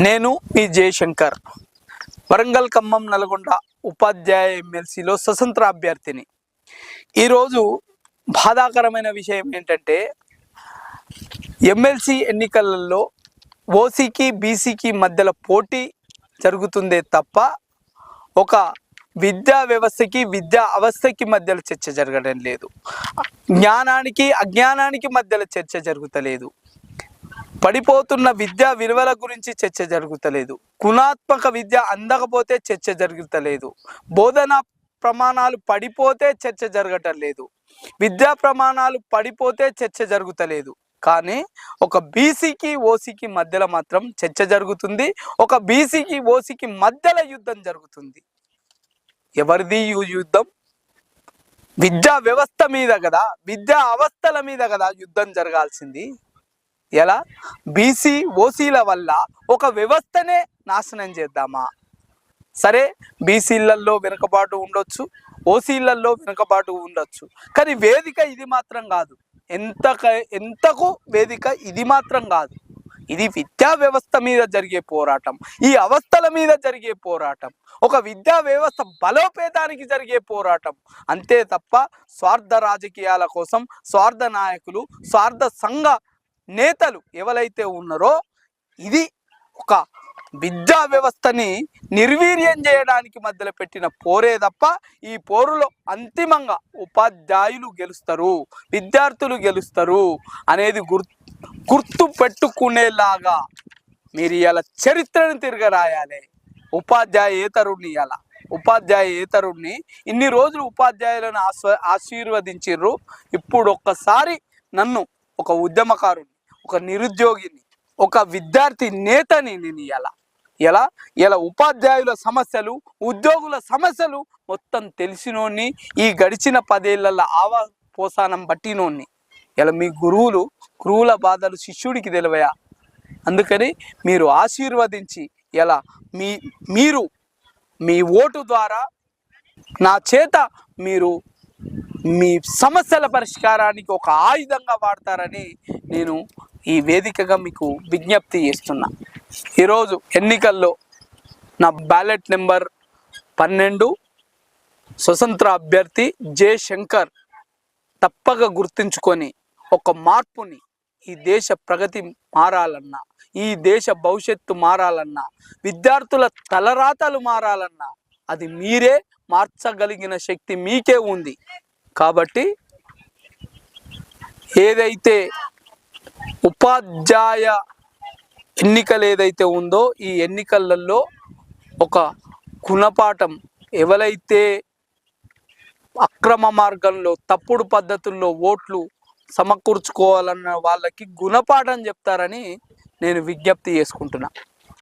నేను మీ జయశంకర్. వరంగల్ ఖమ్మం నల్గొండ ఉపాధ్యాయ ఎమ్మెల్సీలో స్వతంత్ర అభ్యర్థిని. ఈరోజు బాధాకరమైన విషయం ఏంటంటే ఎమ్మెల్సీ ఎన్నికలలో ఓసీకి బీసీకి మధ్యలో పోటీ జరుగుతుందే తప్ప ఒక విద్యా వ్యవస్థకి విద్యా అవస్థకి మధ్యలో చర్చ జరగడం లేదు. జ్ఞానానికి అజ్ఞానానికి మధ్యలో చర్చ జరుగుతలేదు. పడిపోతున్న విద్యా విలువల గురించి చర్చ జరుగుతలేదు. గుణాత్మక విద్య అందకపోతే చర్చ జరుగుతలేదు. బోధన ప్రమాణాలు పడిపోతే చర్చ జరగటం లేదు విద్యా ప్రమాణాలు పడిపోతే చర్చ జరుగుతలేదు. కానీ ఒక బీసీకి ఓసీకి మధ్యలో మాత్రం చర్చ జరుగుతుంది. ఒక బీసీకి ఓసీకి మధ్యలో యుద్ధం జరుగుతుంది. ఎవరిది యుద్ధం? విద్యా వ్యవస్థ మీద కదా. విద్యా అవస్థల మీద కదా యుద్ధం జరగాల్సింది. ఎలా? బీసీ ఓసీల వల్ల ఒక వ్యవస్థనే నాశనం చేద్దామా? సరే బీసీలలో వెనుకబాటు ఉండొచ్చు ఓసీలలో వెనుకబాటు ఉండొచ్చు. కానీ వేదిక ఇది మాత్రం కాదు. ఎంత ఎంతకు వేదిక ఇది మాత్రం కాదు. ఇది విద్యా వ్యవస్థ మీద జరిగే పోరాటం. ఈ అవస్థల మీద జరిగే పోరాటం. ఒక విద్యా వ్యవస్థ బలోపేతానికి జరిగే పోరాటం. అంతే తప్ప స్వార్థ రాజకీయాల కోసం స్వార్థ నాయకులు స్వార్థ సంఘ నేతలు ఎవరైతే ఉన్నారో ఇది ఒక విద్యా వ్యవస్థని నిర్వీర్యం చేయడానికి మధ్యలో పెట్టిన పోరే తప్ప ఈ పోరులో అంతిమంగా ఉపాధ్యాయులు గెలుస్తారు విద్యార్థులు గెలుస్తారు అనేది గుర్ గుర్తు పెట్టుకునేలాగా మీరు ఇలా చరిత్రను తిరగరాయాలి ఉపాధ్యాయేతరుణ్ణి ఇలా ఉపాధ్యాయేతరుణ్ణి ఇన్ని రోజులు ఉపాధ్యాయులను ఆస్వ ఆశీర్వదించిర్రు. ఇప్పుడు ఒక్కసారి నన్ను ఒక ఉద్యమకారుని ఒక నిరుద్యోగిని ఒక విద్యార్థి నేతని నేను ఇలా ఎలా? ఇలా ఉపాధ్యాయుల సమస్యలు ఉద్యోగుల సమస్యలు మొత్తం తెలిసినోని ఈ గడిచిన పదేళ్ళ ఆవా పోసానం పట్టినోని ఇలా మీ గురువులు గురువుల బాధలు శిష్యుడికి తెలివయా? అందుకని మీరు ఆశీర్వదించి ఎలా మీ మీరు మీ ఓటు ద్వారా నా చేత మీరు మీ సమస్యల పరిష్కారానికి ఒక ఆయుధంగా వాడతారని నేను ఈ వేదికగా మీకు విజ్ఞప్తి చేస్తున్నా. ఈరోజు ఎన్నికల్లో నా బ్యాలెట్ నెంబర్ పన్నెండు స్వతంత్ర అభ్యర్థి జే శంకర్ తప్పక గుర్తుంచుకొని ఒక మార్పుని ఈ దేశ ప్రగతి మారాలన్నా ఈ దేశ భవిష్యత్తు మారాలన్నా విద్యార్థుల తలరాతలు మారాలన్నా అది మీరే మార్చగలిగిన శక్తి మీకే ఉంది. కాబట్టి ఏదైతే ఉపాధ్యాయ ఎన్నికలు ఏదైతే ఉందో ఈ ఎన్నికలలో ఒక గుణపాఠం ఎవరైతే అక్రమ మార్గంలో తప్పుడు పద్ధతుల్లో ఓట్లు సమకూర్చుకోవాలన్న వాళ్ళకి గుణపాఠం చెప్తారని నేను విజ్ఞప్తి చేసుకుంటున్నా.